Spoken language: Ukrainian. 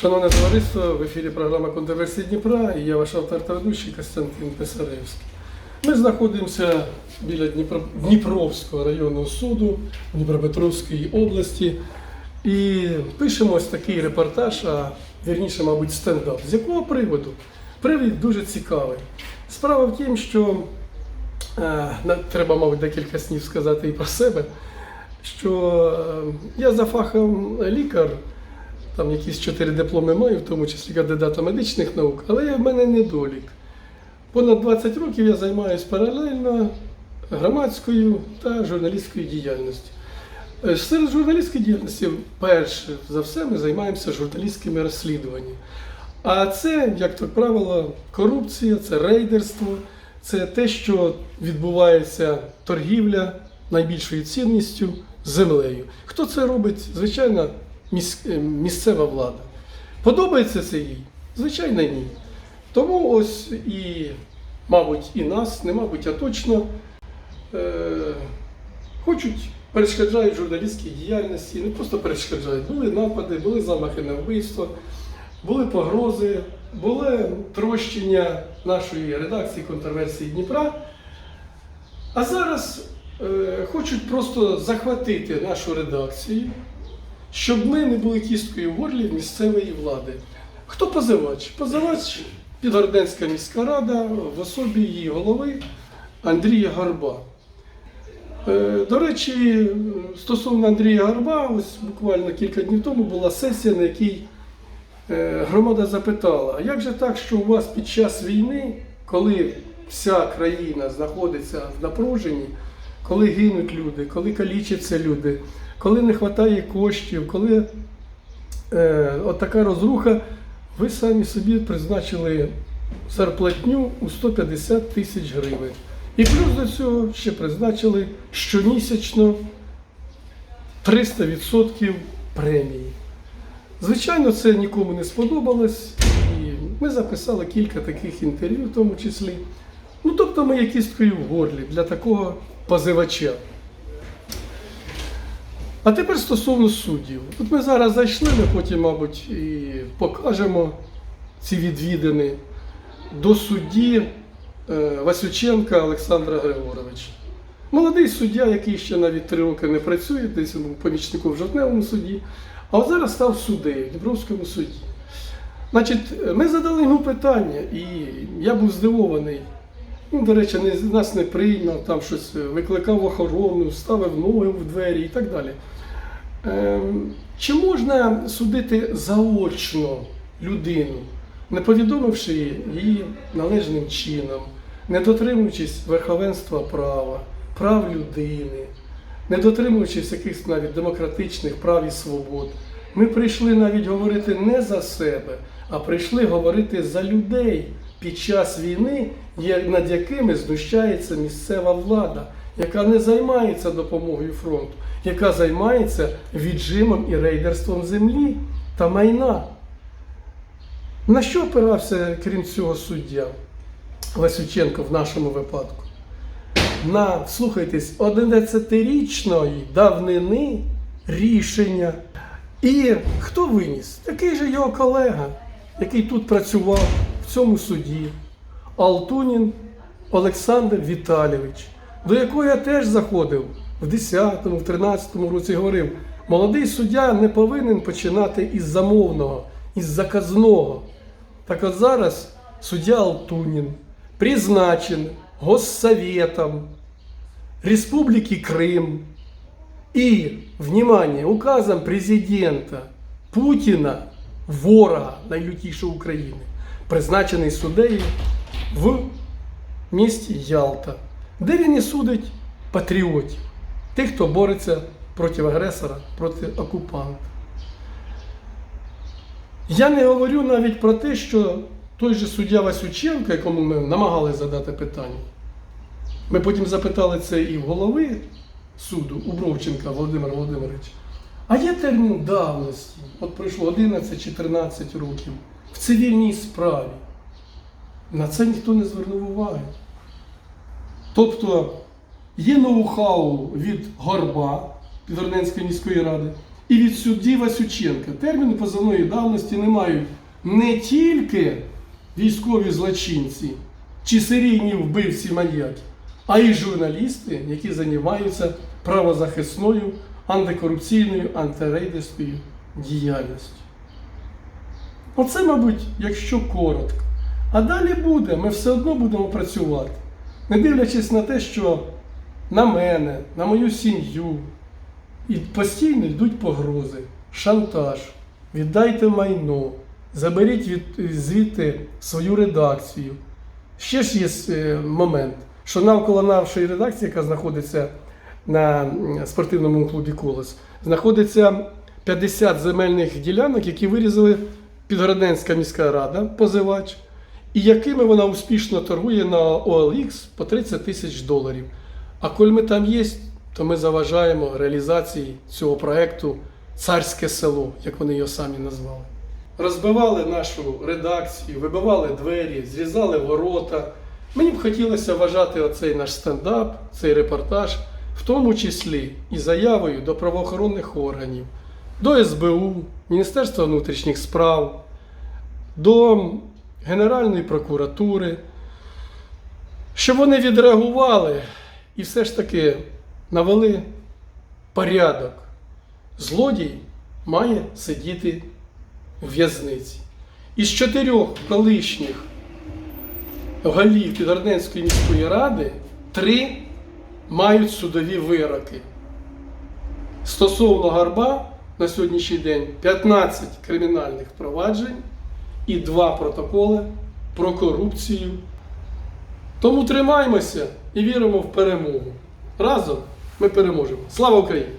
Шановне товариство, в ефірі програма Контроверсії Дніпра і я ваш автор та ведучий Костянтин Писаревський. Ми знаходимося біля Дніпро... Дніпровського районного суду Дніпропетровської області і пишемо ось такий репортаж, а вірніше, мабуть, стендап. З якого приводу? Привід дуже цікавий. Справа в тім, що е, треба, мабуть, декілька слів сказати і про себе, що е, я за фахом лікар, там якісь чотири дипломи маю, в тому числі кандидата медичних наук, але в мене недолік. Понад 20 років я займаюся паралельно громадською та журналістською діяльністю. Е, Серед журналістської діяльності, перше за все, ми займаємося журналістськими розслідуваннями. А це, як то правило, корупція, це рейдерство, це те, що відбувається торгівля найбільшою цінністю землею. Хто це робить? Звичайно, місцева влада. Подобається це їй? Звичайно, ні. Тому ось і, мабуть, і нас, не мабуть, а точно е, хочуть, перешкоджають журналістській діяльності, не просто перешкоджають. Були напади, були замахи на вбивство, були погрози, були трощення нашої редакції контроверсії Дніпра. А зараз е, хочуть просто захватити нашу редакцію, щоб ми не були кісткою в горлі місцевої влади. Хто позивач? Позивач Підгороденська міська рада в особі її голови Андрія Гарба. Е, До речі, стосовно Андрія Гарба, ось буквально кілька днів тому була сесія, на якій е, громада запитала, а як же так, що у вас під час війни, коли вся країна знаходиться в напруженні, коли гинуть люди, коли калічаться люди, коли не вистачає коштів, коли е, от така розруха, ви самі собі призначили зарплатню у 150 тисяч гривень. І плюс до цього ще призначили щомісячно 300% премії. Звичайно, це нікому не сподобалось, і ми записали кілька таких інтерв'ю, в тому числі. Ну, тобто ми кісткою в горлі для такого позивача. А тепер стосовно суддів. От ми зараз зайшли, ми потім, мабуть, і покажемо ці відвідини до судді е, Васюченка Олександра Григоровича. Молодий суддя, який ще навіть три роки не працює, десь був помічником в жовтневому суді, а от зараз став суддею в Дніпровському суді. Значить, ми задали йому питання, і я був здивований. Він, до речі, не, нас не прийняв, там щось викликав охорону, ставив ноги в двері і так далі. Ем, чи можна судити заочно людину, не повідомивши її належним чином, не дотримуючись верховенства права, прав людини, не дотримуючись якихось навіть демократичних прав і свобод? Ми прийшли навіть говорити не за себе, а прийшли говорити за людей під час війни, над якими знущається місцева влада, яка не займається допомогою фронту, яка займається віджимом і рейдерством землі та майна. На що опирався, крім цього, суддя Васюченко в нашому випадку? На, слухайтесь, 11-річної давнини рішення. І хто виніс? Такий же його колега, який тут працював в цьому суді, Алтунін Олександр Віталійович, до якого я теж заходив в 10-му, в 13-му році і говорив, молодий суддя не повинен починати із замовного, із заказного. Так от зараз суддя Алтунін призначен Госсоветом Республики Крым и, внимание, указом президента Путіна, ворога найлютішого України, призначений суддею в місті Ялта, де він і судить патріотів, тих, хто бореться проти агресора, проти окупанта. Я не говорю навіть про те, що той же суддя Васюченко, якому ми намагалися задати питання, ми потім запитали це і в голови суду у Бровченка Володимира Володимировича. А є термін давності, от пройшло 11-14 років в цивільній справі. На це ніхто не звернув уваги. Тобто є ноу-хау від Горба Підгорненської міської ради, і від судді Васюченка. Терміни позовної давності не мають не тільки військові злочинці чи серійні вбивці маньяки, а й журналісти, які займаються правозахисною, антикорупційною, антирейдерською діяльністю. Оце, мабуть, якщо коротко. А далі буде, ми все одно будемо працювати. Не дивлячись на те, що на мене, на мою сім'ю, і постійно йдуть погрози, шантаж, віддайте майно, заберіть від, звідти свою редакцію. Ще ж є е, момент, що навколо нашої редакції, яка знаходиться на спортивному клубі Колос, знаходиться 50 земельних ділянок, які вирізали Підгородненська міська рада, позивач, і якими вона успішно торгує на OLX по 30 тисяч доларів. А коли ми там є, то ми заважаємо реалізації цього проекту Царське село, як вони його самі назвали. Розбивали нашу редакцію, вибивали двері, зрізали ворота. Мені б хотілося вважати оцей наш стендап, цей репортаж, в тому числі і заявою до правоохоронних органів, до СБУ, Міністерства внутрішніх справ, до Генеральної прокуратури, щоб вони відреагували і все ж таки навели порядок. Злодій має сидіти в в'язниці. Із чотирьох колишніх голів Підгородненської міської ради три мають судові вироки. Стосовно Гарба на сьогоднішній день 15 кримінальних проваджень і два протоколи про корупцію. Тому тримаймося і віримо в перемогу. Разом ми переможемо. Слава Україні!